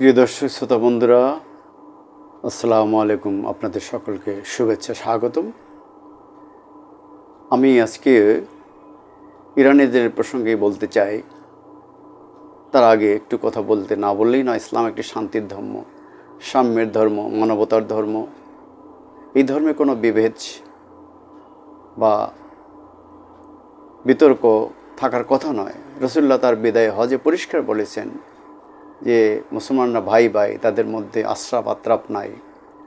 প্রিয় দর্শক, শ্রোতা বন্ধুরা, আসসালামু আলাইকুম। আপনাদের সকলকে শুভেচ্ছা, স্বাগতম। আমি আজকে ইরানিদের প্রসঙ্গে বলতে চাই। তার আগে একটু কথা বলতে না বললেই না ইসলাম একটি শান্তির ধর্ম, সাম্যের ধর্ম, মানবতার ধর্ম। এই ধর্মে কোনো বিভেদ বা বিতর্ক থাকার কথা নয়। রসুল্লাহ তার বিদায় হজে পরিষ্কার বলেছেন যে মুসলমানরা ভাই ভাই, তাদের মধ্যে আশ্রাপ আত্রাপ নাই,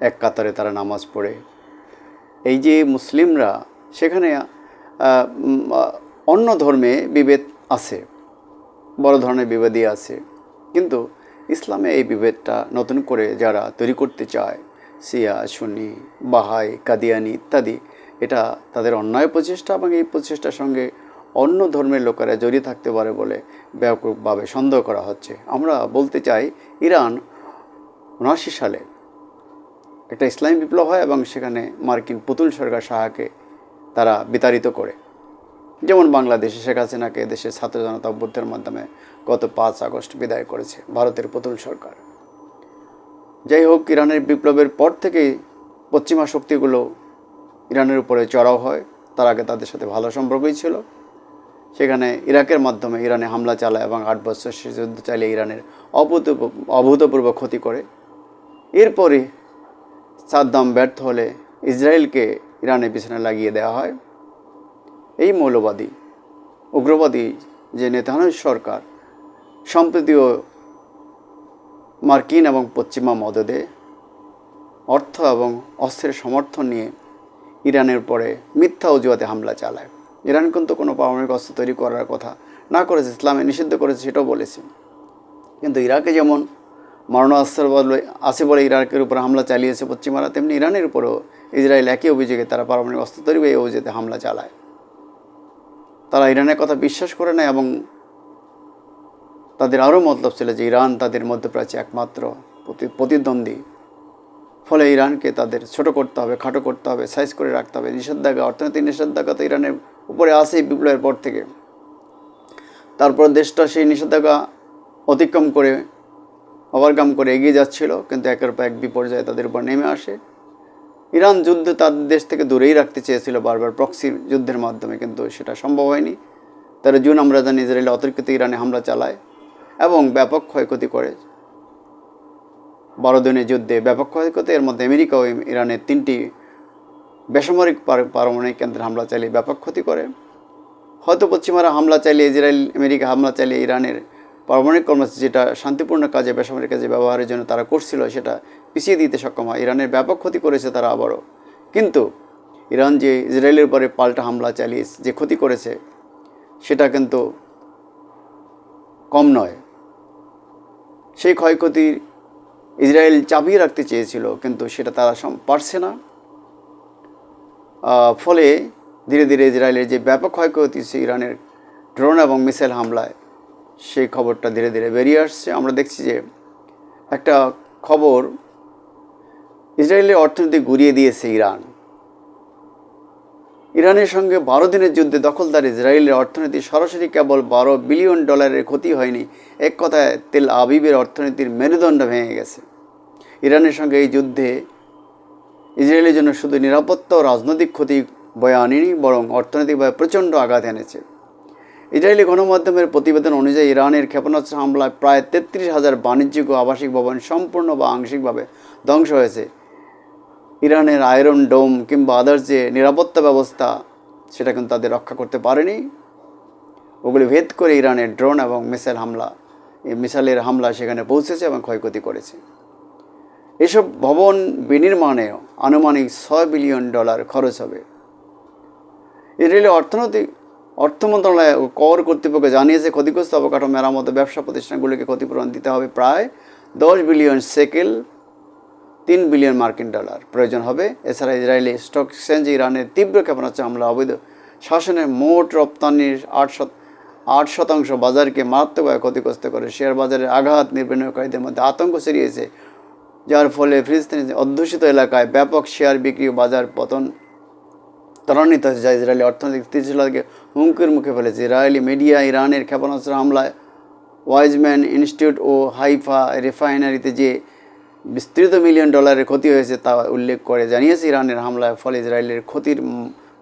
এক কাতারে তারা নামাজ পড়ে। এই যে মুসলিমরা সেখানে অন্য ধর্মে বিভেদ আছে, বড় ধরনের বিভেদই আছে। কিন্তু ইসলামে এই বিভেদটা নতুন করে যারা তৈরি করতে চায় সিয়া সুন্নি, বাহাই, কাদিয়ানি ইত্যাদি, এটা তাদের অন্যায় প্রচেষ্টা এবং এই প্রচেষ্টার সঙ্গে অন্য ধর্মের লোকেরা জড়িয়ে থাকতে পারে বলে ব্যাপকভাবে সন্দেহ করা হচ্ছে। আমরা বলতে চাই, ইরান উনআশি সালে একটা ইসলামী বিপ্লব হয় এবং সেখানে মার্কিন পুতুল সরকার সাহাকে তারা বিতাড়িত করে। যেমন বাংলাদেশে শেখ হাসিনাকে দেশের ছাত্র জনতা অভ্যুত্থানের মাধ্যমে গত পাঁচ আগস্ট বিদায় করেছে ভারতের পুতুল সরকার। যাই হোক, ইরানের বিপ্লবের পর থেকেই পশ্চিমা শক্তিগুলো ইরানের উপরে চড়াও হয়। তার আগে তাদের সাথে ভালো সম্পর্কই ছিল। সেখানে ইরাকের মাধ্যমে ইরানে হামলা চালায় এবং আট বছর সে যুদ্ধ চালিয়ে ইরানের অভূতপূর্ব অভূতপূর্ব ক্ষতি করে। এরপরে সাদ্দাম ব্যর্থ হলে ইসরায়েলকে ইরানের পিছনে লাগিয়ে দেওয়া হয়। এই মৌলবাদী, উগ্রবাদী যে নেতানো সরকার সম্প্রতিও মার্কিন এবং পশ্চিমা মদদে অর্থ এবং অস্ত্রের সমর্থন নিয়ে ইরানের পরে মিথ্যা অজুহাতে হামলা চালায়। ইরান কিন্তু কোনো পারমাণবিক অস্ত্র তৈরি করার কথা না করেছে, ইসলামে নিষিদ্ধ করেছে, সেটাও বলেছে। কিন্তু ইরাকে যেমন মারণাস্ত্র বলে আছে বলে ইরাকের উপর হামলা চালিয়েছে পশ্চিমারা তেমনি ইরানের উপরেও ইসরায়েল একই অভিযোগে তারা পারমাণবিক অস্ত্র তৈরি এই অভিযোগে হামলা চালায়। তারা ইরানের কথা বিশ্বাস করে নেয় এবং তাদের আরও মতলব ছিল যে ইরান তাদের মধ্যপ্রাচ্যে একমাত্র প্রতি- প্রতিদ্বন্দ্বী। ফলে ইরানকে তাদের ছোট করতে হবে, খাটো করতে হবে সাইজ করে রাখতে হবে। নিষেধাজ্ঞা, অর্থনৈতিক নিষেধাজ্ঞা তো ইরানের উপরে আসেই বিপ্লবের পর থেকে। তারপর দেশটা সেই নিষেধাজ্ঞা অতিক্রম করে, ওভারকাম করে এগিয়ে যাচ্ছিল, কিন্তু একের পর এক বিপর্যয়ে তাদের উপর নেমে আসে। ইরান যুদ্ধ তাদের দেশ থেকে দূরেই রাখতে চেয়েছিল বারবার, প্রক্সি যুদ্ধের মাধ্যমে, কিন্তু সেটা সম্ভব হয়নি। তারা জুন আমরা জানি ইসরায়েল অতর্কিত ইরানে হামলা চালায় এবং ব্যাপক ক্ষয়ক্ষতি করে। বারো দিনের যুদ্ধে ব্যাপক ক্ষয়ক্ষতি, এর মধ্যে আমেরিকা ও ইরানের তিনটি বেসামরিক পার- পারমাণবিক কেন্দ্রে হামলা চালিয়ে ব্যাপক ক্ষতি করে। হয়তো পশ্চিমারা হামলা চালিয়ে ইসরায়েল, আমেরিকা হামলা চালিয়ে ইরানের পারমাণবিক কর্মসূচি যেটা শান্তিপূর্ণ কাজে, বেসামরিক কাজে ব্যবহারের জন্য তারা করছিল, সেটা পিছিয়ে দিতে সক্ষম হয়। ইরানের ব্যাপক ক্ষতি করেছে তারা আবারও। কিন্তু ইরান যে ইসরায়েলের উপরে পাল্টা হামলা চালিয়ে যে ক্ষতি করেছে, সেটা কিন্তু কম নয়। সেই ক্ষয়ক্ষতির ইসরায়েল চাপিয়ে রাখতে চেয়েছিল, কিন্তু সেটা তারা পারছে না। ফলে ধীরে ধীরে ইসরায়েলের যে ব্যাপক ক্ষয়ক্ষতি হচ্ছে ইরানের ড্রোন এবং মিসাইল হামলায় সেই খবরটা ধীরে ধীরে বেরিয়ে আসছে। আমরা দেখছি যে একটা খবর, ইসরায়েলের অর্থনীতি ঘুরিয়ে দিয়েছে ইরান। ইরানের সঙ্গে বারো দিনের যুদ্ধে দখলদার ইসরায়েলের অর্থনীতি সরাসরি কেবল বারো বিলিয়ন ডলারের ক্ষতি হয়নি, এক কথায় তেল আবিবের অর্থনীতির মেরুদণ্ড ভেঙে গেছে। ইরানের সঙ্গে এই যুদ্ধে ইসরায়েলের জন্য শুধু নিরাপত্তা ও রাজনৈতিক ক্ষতি বয়ে আনেনি, বরং অর্থনৈতিকভাবে প্রচণ্ড আঘাত এনেছে। ইসরায়েলি গণমাধ্যমের প্রতিবেদন অনুযায়ী ইরানের ক্ষেপণাস্ত্র হামলায় প্রায় তেত্রিশ হাজার বাণিজ্যিক ও আবাসিক ভবন সম্পূর্ণ বা আংশিকভাবে ধ্বংস হয়েছে। ইরানের আয়রন ডোম কিংবা আদার্স যে নিরাপত্তা ব্যবস্থা, সেটা কিন্তু তাদের রক্ষা করতে পারেনি। ওগুলি ভেদ করে ইরানের ড্রোন এবং মিসাইল হামলা মিসাইলের হামলা সেখানে পৌঁছেছে এবং ক্ষয়ক্ষতি করেছে। এসব ভবন বিনির্মাণে আনুমানিক ছয় বিলিয়ন ডলার খরচ হবে। ইসরায়েলের অর্থনৈতিক অর্থ মন্ত্রণালয় কর কর্তৃপক্ষ জানিয়েছে ক্ষতিগ্রস্ত অবকাঠামো মেরামত ব্যবসা প্রতিষ্ঠানগুলিকে ক্ষতিপূরণ দিতে হবে প্রায় দশ বিলিয়ন সেকেল, তিন বিলিয়ন মার্কিন ডলার। প্রয়োজন হবে। এছাড়া ইসরায়েলি স্টক এক্সচেঞ্জ, ইরানের তীব্র ক্ষেপণাস্ত্র হামলা, অবৈধ শাসনের মোট রপ্তানির আট শত, আট শতাংশ বাজারকে মারাত্মকভাবে ক্ষতিগ্রস্ত করে। শেয়ার বাজারের আঘাত নির্বিনিয়োগকারীদের মধ্যে আতঙ্ক ছড়িয়েছে যার ফলে ফিলিস্তিনি অধ্যুষিত এলাকায় ব্যাপক শেয়ার বিক্রি ও বাজার পতন ত্বরান্বিত হয়েছে, যা ইসরায়েলি অর্থনৈতিক স্থিতিশীলতাকে হুমকির মুখে ফেলেছে। ইসরায়েলি মিডিয়া ইরানের ক্ষেপণাস্ত্র হামলায় ওয়াইজম্যান ইনস্টিটিউট ও হাইফা রিফাইনারিতে যে বিস্তৃত মিলিয়ন ডলারের ক্ষতি হয়েছে তা উল্লেখ করে জানিয়েছে ইরানের হামলার ফলে ইসরায়েলের ক্ষতির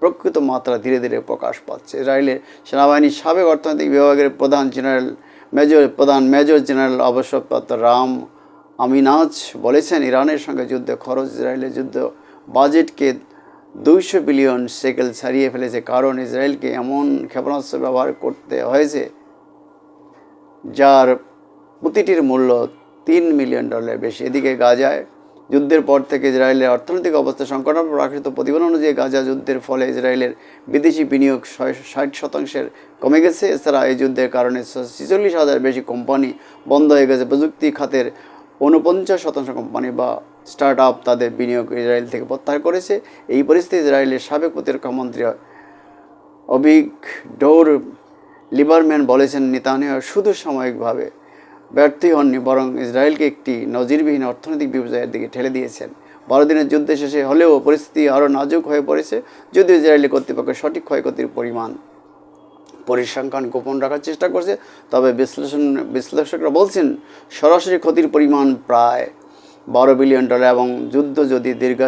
প্রকৃত মাত্রা ধীরে ধীরে প্রকাশ পাচ্ছে। ইসরায়েলের সেনাবাহিনীর সাবেক অর্থনৈতিক বিভাগের প্রধান জেনারেল মেজর প্রধান মেজর জেনারেল অবসরপ্রাপ্ত রাম আমিনাজ বলেছেন, ইরানের সঙ্গে যুদ্ধে, খরচ ইসরায়েলের যুদ্ধ, বাজেটকে দুইশো বিলিয়ন সেকেল ছাড়িয়ে ফেলেছে। কারণ ইসরায়েলকে এমন ক্ষেপণাস্ত্র ব্যবহার করতে হয়েছে, যার প্রতিটির মূল্য তিন মিলিয়ন ডলার বেশি। এদিকে গাজায় যুদ্ধের পর থেকে ইসরায়েলের অর্থনৈতিক অবস্থা সংকটাপন্ন প্রকাশিত প্রতিবেদন অনুযায়ী, গাজা যুদ্ধের ফলে ইসরায়েলের বিদেশি বিনিয়োগ ষাট শতাংশের কমে গেছে। এছাড়া এই যুদ্ধের কারণে ছেচল্লিশ হাজার বেশি কোম্পানি বন্ধ হয়ে গেছে। প্রযুক্তি খাতের ঊনপঞ্চাশ শতাংশ কোম্পানি বা স্টার্ট আপ তাদের বিনিয়োগ ইসরায়েল থেকে প্রত্যাহার করেছে। এই পরিস্থিতি ইসরায়েলের সাবেক প্রতিরক্ষা মন্ত্রী অভিক ডোর লিবারম্যান বলেছেন, নেতানিয়াহু শুধু সাময়িকভাবে ব্যর্থই হননি, বরং ইসরায়েলকে একটি নজিরবিহীন অর্থনৈতিক বিপর্যয়ের দিকে ঠেলে দিয়েছেন। বারো দিনের যুদ্ধ শেষে হলেও পরিস্থিতি আরও নাজুক হয়ে পড়েছে, যদিও ইসরায়েলি কর্তৃপক্ষের সঠিক ক্ষয়ক্ষতির পরিমাণ পরিসংখ্যান গোপন রাখার চেষ্টা করছে। তবে বিশ্লেষণ বিশ্লেষকরা বলছেন, সরাসরি ক্ষতির পরিমাণ প্রায় বারো বিলিয়ন ডলার এবং যুদ্ধ যদি দীর্ঘ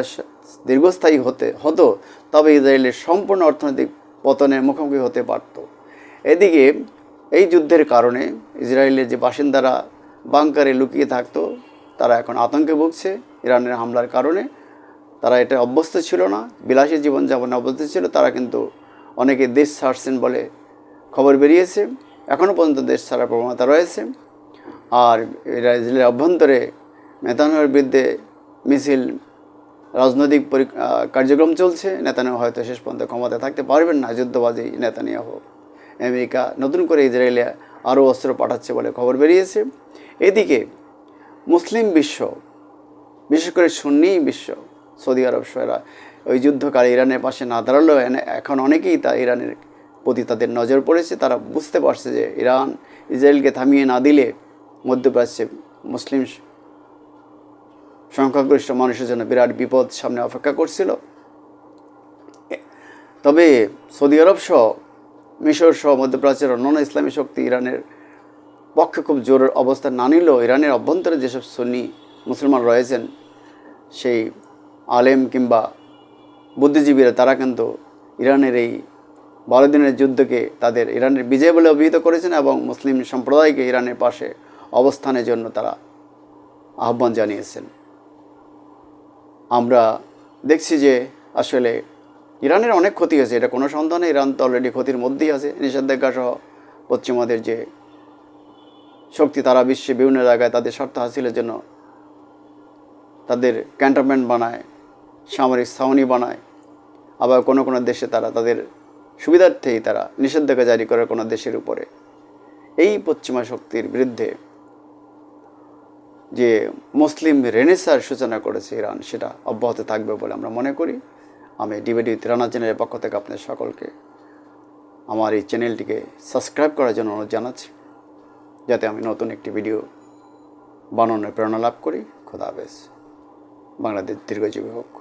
দীর্ঘস্থায়ী হতে হতো, তবে ইসরায়েলের সম্পূর্ণ অর্থনৈতিক পতনের মুখোমুখি হতে পারত। এদিকে, এই যুদ্ধের কারণে ইসরায়েলের যে বাসিন্দারা বাংকারে লুকিয়ে থাকতো, তারা এখন আতঙ্কে ভুগছে। ইরানের হামলার কারণে তারা এটা অভ্যস্ত ছিল না। বিলাসী জীবনযাপনে অভ্যস্ত ছিল। তারা কিন্তু অনেকে দেশ ছাড়ছেন বলে খবর বেরিয়েছে। এখনও পর্যন্ত দেশ ছাড়ার প্রবণতা রয়েছে। আর ইসরায়েলের অভ্যন্তরে নেতানিয়াহুর বিরুদ্ধে মিছিল, রাজনৈতিক কার্যক্রম চলছে। নেতানিয়াহু হয়তো শেষ পর্যন্ত ক্ষমতায় থাকতে পারবেন না যুদ্ধবাদী নেতানিয়াহু। আমেরিকা নতুন করে ইসরায়েলে আরও অস্ত্র পাঠাচ্ছে বলে খবর বেরিয়েছে। এদিকে মুসলিম বিশ্ব, বিশেষ করে সুন্নি বিশ্ব, সৌদি আরব সহেরা ওই যুদ্ধকালে ইরানের পাশে না দাঁড়ালেও এখন অনেকেই তা ইরানের প্রতি তাদের নজর পড়েছে, তারা বুঝতে পারছে যে ইরান ইসরায়েলকে থামিয়ে না দিলে মধ্যপ্রাচ্যে মুসলিম সংখ্যাগরিষ্ঠ মানুষের জন্য বিরাট বিপদ সামনে অপেক্ষা করছিল। তবে সৌদি আরব সহ, মিশর সহ মধ্যপ্রাচ্যের অন্যান্য ইসলামী শক্তি ইরানের পক্ষে খুব জোর অবস্থান না নিলেও ইরানের অভ্যন্তরে যেসব সুন্নি মুসলমান রয়েছেন, সেই আলেম কিংবা বুদ্ধিজীবীরা, তারা কিন্তু ইরানের এই বারো দিনের যুদ্ধকে তাদের ইরানের বিজয় বলে অভিহিত করেছেন এবং মুসলিম সম্প্রদায়কে ইরানের পাশে অবস্থানের জন্য তারা আহ্বান জানিয়েছেন। আমরা দেখছি যে আসলে ইরানের অনেক ক্ষতি হয়েছে, এটা কোনো সন্দেহ নেই, ইরান তো অলরেডি ক্ষতির মধ্যেই আছে। নিষেধাজ্ঞা সহ পশ্চিমাদের যে শক্তি, তারা বিশ্বে বিভিন্ন জায়গায় তাদের স্বার্থ হাসিলের জন্য তাদের ক্যান্টনমেন্ট বানায়, সামরিক ছাউনি বানায়, আবার কোনো কোনো দেশে তারা তাদের সুবিধার্থেই তারা নিষেধাজ্ঞা জারি করে কোনো দেশের উপরে। এই পশ্চিমা শক্তির বিরুদ্ধে যে মুসলিম রেনেসার সূচনা করেছে ইরান, সেটা অব্যাহত থাকবে বলে আমরা মনে করি। আমি ডিবিডি তিরানা চ্যানেলের পক্ষ থেকে আপনাদের সকলকে আমার এই চ্যানেলটিকে সাবস্ক্রাইব করার জন্য অনুরোধ জানাচ্ছি, যাতে আমি নতুন একটি ভিডিও বানানোর প্রেরণা লাভ করি। খোদা হাফেজ। বাংলাদেশ দীর্ঘজীবী হোক।